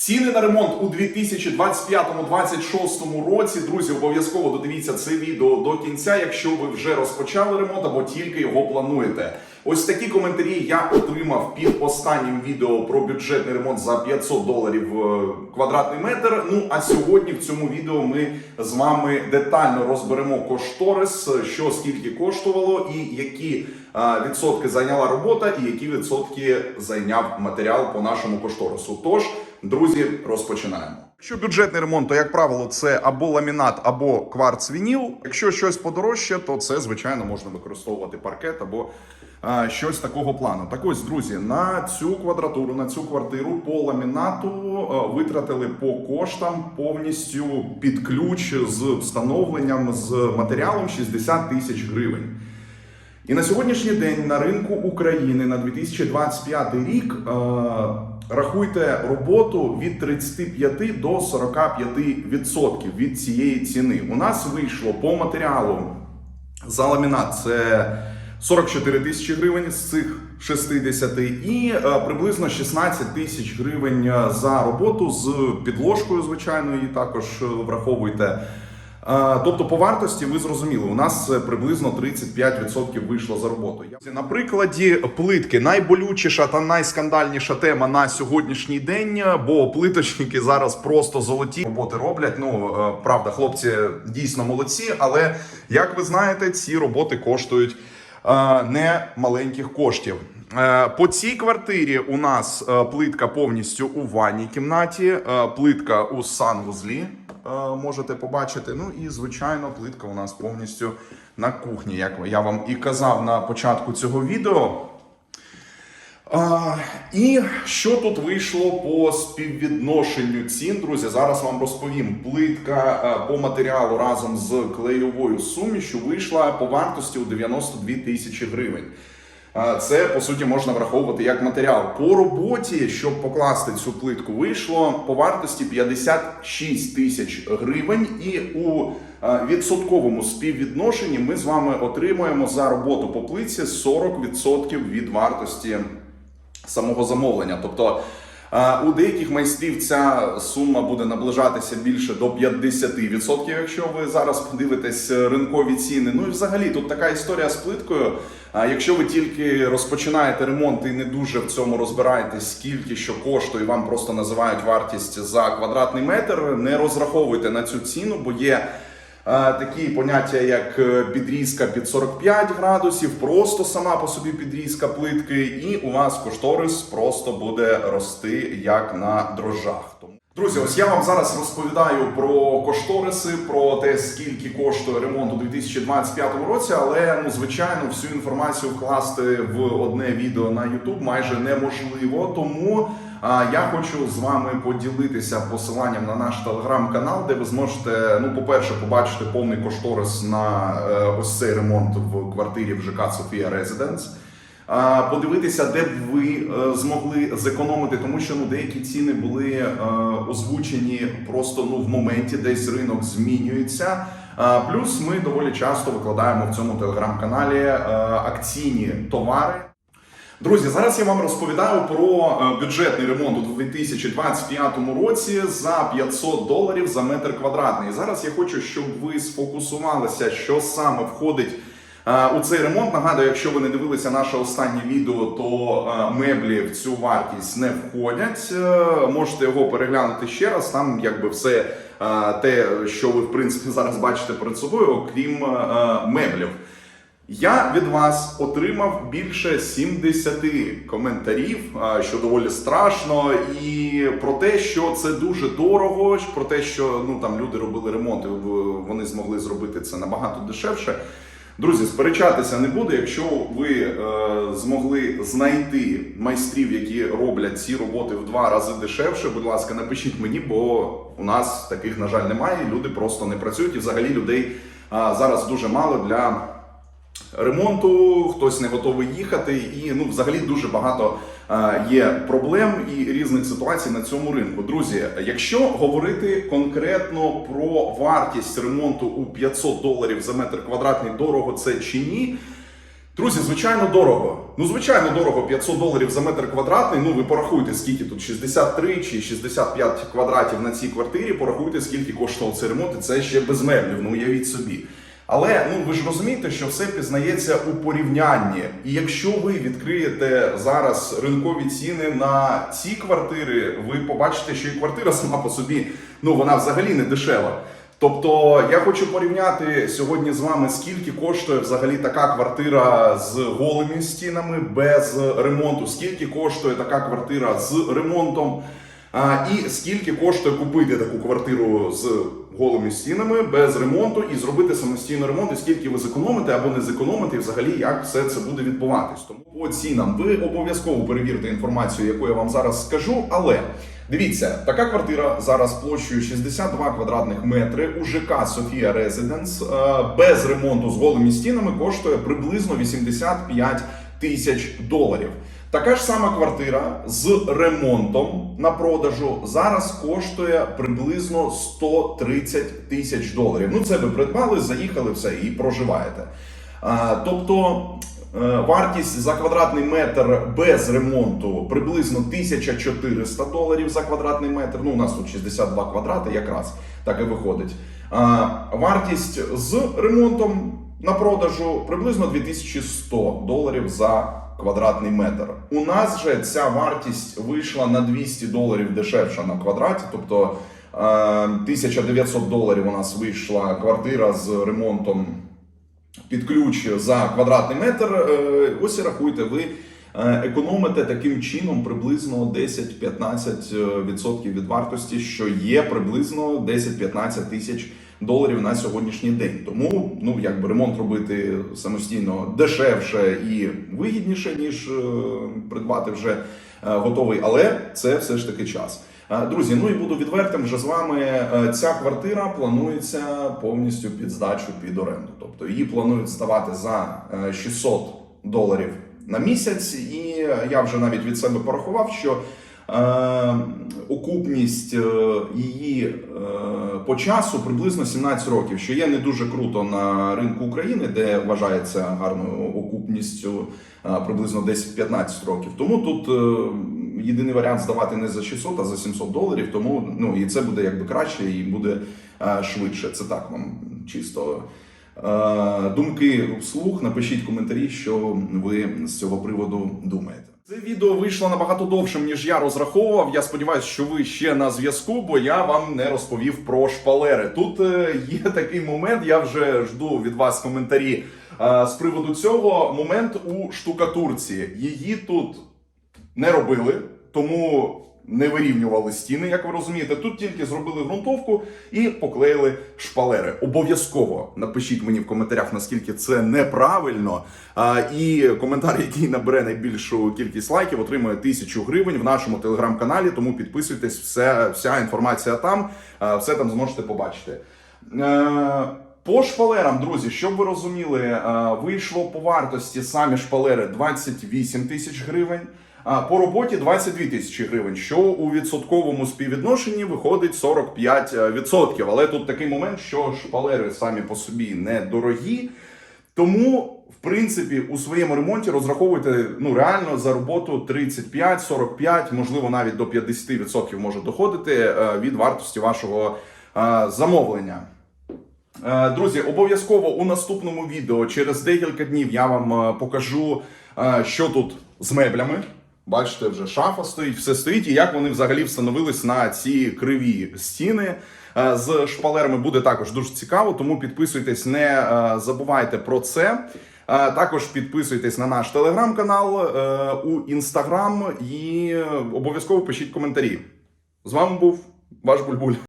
Ціни на ремонт у 2025-2026 році. Друзі, обов'язково додивіться це відео до кінця, якщо ви вже розпочали ремонт або тільки його плануєте. Ось такі коментарі я отримав під останнім відео про бюджетний ремонт за 500 доларів е, квадратний метр. Ну а сьогодні в цьому відео ми з вами детально розберемо кошторис, що скільки коштувало, і які е, відсотки зайняла робота, і які відсотки зайняв матеріал по нашому кошторису. Тож, друзі, розпочинаємо. Якщо бюджетний ремонт, то як правило, це або ламінат, або кварц вініл. Якщо щось подорожче, то це звичайно можна використовувати паркет або а, щось такого плану. Так ось, друзі, на цю квадратуру, на цю квартиру по ламінату а, витратили по коштам повністю під ключ з встановленням з матеріалом 60 тисяч гривень. І на сьогоднішній день на ринку України на 2025 рік е, рахуйте роботу від 35 до 45% від цієї ціни. У нас вийшло по матеріалу за ламінат це 44 тисячі гривень з цих 60 і е, приблизно 16 тисяч гривень е, за роботу з підложкою, звичайно, її також е, враховуйте. Тобто по вартості ви зрозуміли, у нас е, приблизно 35% вийшло за роботу. На прикладі плитки найболючіша та найскандальніша тема на сьогоднішній день, е, бо плиточники зараз просто золоті роботи роблять. Ну е, правда, хлопці дійсно молодці, але як ви знаєте, ці роботи коштують не маленьких коштів. Е, По цій квартирі у нас е, плитка повністю у ванній кімнаті, е, плитка у санвузлі. Можете побачити. Ну і звичайно, плитка у нас повністю на кухні, як я вам і казав на початку цього відео. І що тут вийшло по співвідношенню цін, друзі? Зараз вам розповім. Плитка по матеріалу разом з клейовою сумішю вийшла по вартості у 92 тисячі гривень. Це по суті можна враховувати як матеріал. По роботі, щоб покласти цю плитку, вийшло по вартості 56 тисяч гривень, і у е, відсотковому співвідношенні ми з вами отримуємо за роботу по плитці 40% від вартості самого замовлення. Тобто у деяких майстрів ця сума буде наближатися більше до 50%, якщо ви зараз подивитесь е, ринкові ціни. Ну і взагалі тут така історія з плиткою. Якщо ви тільки розпочинаєте ремонт і не дуже в цьому розбираєтесь, скільки що коштує, вам просто називають вартість за квадратний метр, не розраховуйте на цю ціну, бо є такі поняття, як е, підрізка під 45 градусів, просто сама по собі підрізка плитки, і у вас кошторис просто буде рости як на дрожжах. Друзі, ось я вам зараз розповідаю про кошториси, про те, скільки коштує ремонт у 2025 році, але ну звичайно всю інформацію вкласти в одне відео на YouTube майже неможливо. Тому а, я хочу з вами поділитися посиланням на наш телеграм-канал, де ви зможете, ну, по-перше, побачити повний кошторис на е, ось цей ремонт в квартирі в ЖК Софія Резиденс. Подивитися, де б ви е, змогли зекономити, тому що ну деякі ціни були е, озвучені просто ну в моменті, десь ринок змінюється. Плюс ми доволі часто викладаємо в цьому телеграм-каналі е, акційні товари. Друзі, зараз я вам розповідаю про бюджетний ремонт у 2025 році за 500 доларів за метр квадратний. Зараз я хочу, щоб ви сфокусувалися, що саме входить у цей ремонт. Нагадую, якщо ви не дивилися наше останнє відео, то е, меблі в цю вартість не входять. Е, Можете його переглянути ще раз. Там якби все е, те, що ви в принципі зараз бачите перед собою, окрім е, меблів. Я від вас отримав більше 70 коментарів, що доволі страшно, і про те, що це дуже дорого, про те, що ну там люди робили ремонт, і вони змогли зробити це набагато дешевше. Друзі, сперечатися не буде. Якщо ви е, змогли знайти майстрів, які роблять ці роботи в два рази дешевше, будь ласка, напишіть мені, бо у нас таких, на жаль, немає. Люди просто не працюють, і взагалі людей е, зараз дуже мало для ремонту, хтось не готовий їхати, і ну взагалі дуже багато е, є проблем і різних ситуацій на цьому ринку. Друзі, якщо говорити конкретно про вартість ремонту у 500 доларів за метр квадратний, дорого це чи ні? Друзі, звичайно, дорого. Ну, звичайно, дорого 500 доларів за метр квадратний. Ну, ви порахуйте, скільки тут 63 чи 65 квадратів на цій квартирі. Порахуйте, скільки коштував цей ремонт, і це ще без. Ну, уявіть собі. Але ну ви ж розумієте, що все пізнається у порівнянні. І якщо ви відкриєте зараз ринкові ціни на ці квартири, ви побачите, що і квартира сама по собі ну вона взагалі не дешева. Тобто я хочу порівняти сьогодні з вами, скільки коштує взагалі така квартира з голими стінами без ремонту, скільки коштує така квартира з ремонтом, а, і скільки коштує купити таку квартиру з голими стінами без ремонту і зробити самостійно ремонт, і скільки ви зекономите або не зекономите, і взагалі як все це буде відбуватись. Тому по цінам ви обов'язково перевірте інформацію, яку я вам зараз скажу. Але дивіться, така квартира зараз площею 62 квадратних метри у ЖК Софія Резиденс е, без ремонту з голими стінами коштує приблизно 85 тисяч доларів. Така ж сама квартира з ремонтом на продажу зараз коштує приблизно 130 тисяч доларів. Ну, це ви придбали, заїхали все і проживаєте. А, тобто е, вартість за квадратний метр без ремонту приблизно 1400 доларів за квадратний метр. Ну, у нас тут 62 квадрати, якраз так і виходить. А, вартість з ремонтом на продажу приблизно 2100 доларів за квадратний метр. У нас же ця вартість вийшла на 200 доларів дешевша на квадраті, тобто е, 1900 доларів у нас вийшла квартира з ремонтом під ключ за квадратний метр. Е, Ось і рахуйте, ви е, економите таким чином приблизно 10-15% від вартості, що є приблизно 10-15 тисяч доларів на сьогоднішній день. Тому ну якби ремонт робити самостійно дешевше і вигідніше, ніж е, придбати вже е, готовий, але це все ж таки час. Е, Друзі, ну і буду відвертим вже з вами. Ця квартира планується повністю під здачу під оренду. Тобто її планують здавати за е, 600 доларів на місяць, і я вже навіть від себе порахував, що окупність е, її е, по часу приблизно 17 років, що є не дуже круто на ринку України, де вважається гарною окупністю е, приблизно десь 15 років. Тому тут е, єдиний варіант здавати не за 600, а за 700 доларів. Тому ну і це буде якби краще і буде е, швидше. Це так вам чисто. Е, Думки вслух, напишіть коментарі, що ви з цього приводу думаєте. Це відео вийшло набагато довшим, ніж я розраховував. Я сподіваюся, що ви ще на зв'язку, бо я вам не розповів про шпалери. Тут е, є такий момент, я вже жду від вас коментарі е, з приводу цього. Момент у штукатурці. Її тут не робили, тому не вирівнювали стіни, як ви розумієте. Тут тільки зробили ґрунтовку і поклеїли шпалери. Обов'язково напишіть мені в коментарях, наскільки це неправильно. А, і коментар, який набере найбільшу кількість лайків, отримує тисячу гривень в нашому телеграм-каналі. Тому підписуйтесь, все, вся інформація там, все там зможете побачити. Е, по шпалерам, друзі, щоб ви розуміли, е, вийшло по вартості самі шпалери 28 тисяч гривень. По роботі 22 тисячі гривень, що у відсотковому співвідношенні виходить 45%. Але тут такий момент, що шпалери самі по собі недорогі. Тому, в принципі, у своєму ремонті розраховуйте ну реально за роботу 35-45, можливо, навіть до 50% може доходити е, від вартості вашого е, замовлення. Е, Друзі, обов'язково у наступному відео через декілька днів я вам е, покажу, е, що тут з меблями. Бачите, вже шафа стоїть, все стоїть, і як вони взагалі встановились на ці криві стіни е, з шпалерами. Буде також дуже цікаво, тому підписуйтесь, не е, забувайте про це. Е, Також підписуйтесь на наш телеграм-канал у інстаграм і обов'язково пишіть коментарі. З вами був ваш Бульбуль.